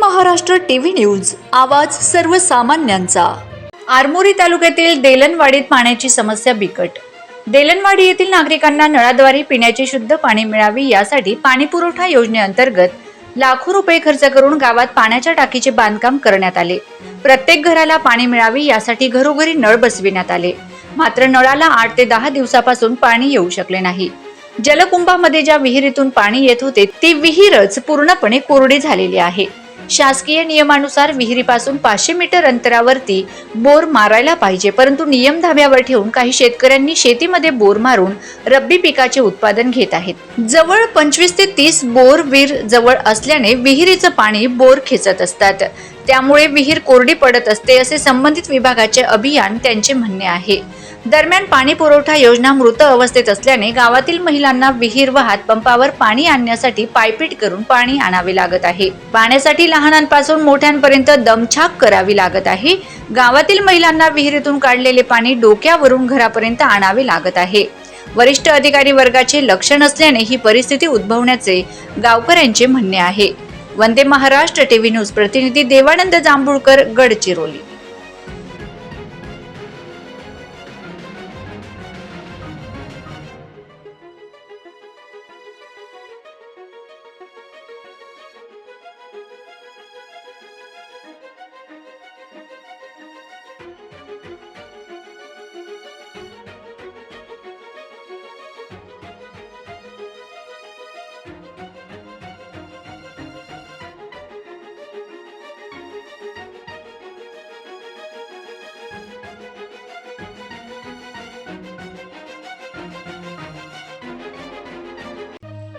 Maharashtra TV news आवाज सर्वसामान्यांचा. आरमोरी तालुक्यातील देलनवाडीत पाण्याची समस्या बिकट. देलनवाडी येथील नागरिकांना नळाद्वारे पिण्याचे शुद्ध पाणी मिळावे यासाठी पाणी पुरवठा योजनेअंतर्गत लाखो रुपये खर्च करून गावात पाण्याच्या टाकीचे बांधकाम करण्यात आले. प्रत्येक घराला पाणी मिळावे यासाठी घरोघरी नळ बसविण्यात आले. मात्र नळाला आठ ते दहा दिवसापासून पाणी येऊ शकले नाही. जलकुंभामध्ये ज्या विहिरीतून पाणी येत होते ती विहीरच पूर्णपणे कोरडी झालेली आहे. शासकीय नियमानुसार विहिरीपासून पाचशे मीटर अंतरावरती बोर मारायला पाहिजे. परंतु नियम धाब्यावर ठेवून काही शेतकऱ्यांनी शेतीमध्ये बोर मारून रब्बी पिकाचे उत्पादन घेत आहेत. जवळ पंचवीस ते तीस बोर वीर जवळ असल्याने विहिरीचं पाणी बोर खेचत असतात. त्यामुळे विहीर कोरडी पडत असते असे संबंधित विभागाचे अभियान त्यांचे म्हणणे आहे. दरम्यान पाणी पुरवठा योजना मृत अवस्थेत असल्याने गावातील महिलांना विहीर व हातपंपावर पाणी आणण्यासाठी पायपीट करून पाणी आणावे लागत आहे. पाण्यासाठी लहानांपासून मोठ्यांपर्यंत दमछाक करावी लागत आहे. गावातील महिलांना विहिरीतून काढलेले पाणी डोक्यावरून घरापर्यंत आणावे लागत आहे. वरिष्ठ अधिकारी वर्गाचे लक्ष नसल्याने ही परिस्थिती उद्भवण्याचे गावकऱ्यांचे म्हणणे आहे. वंदे महाराष्ट्र टीव्ही न्यूज प्रतिनिधी देवानंद जांभूळकर गडचिरोली.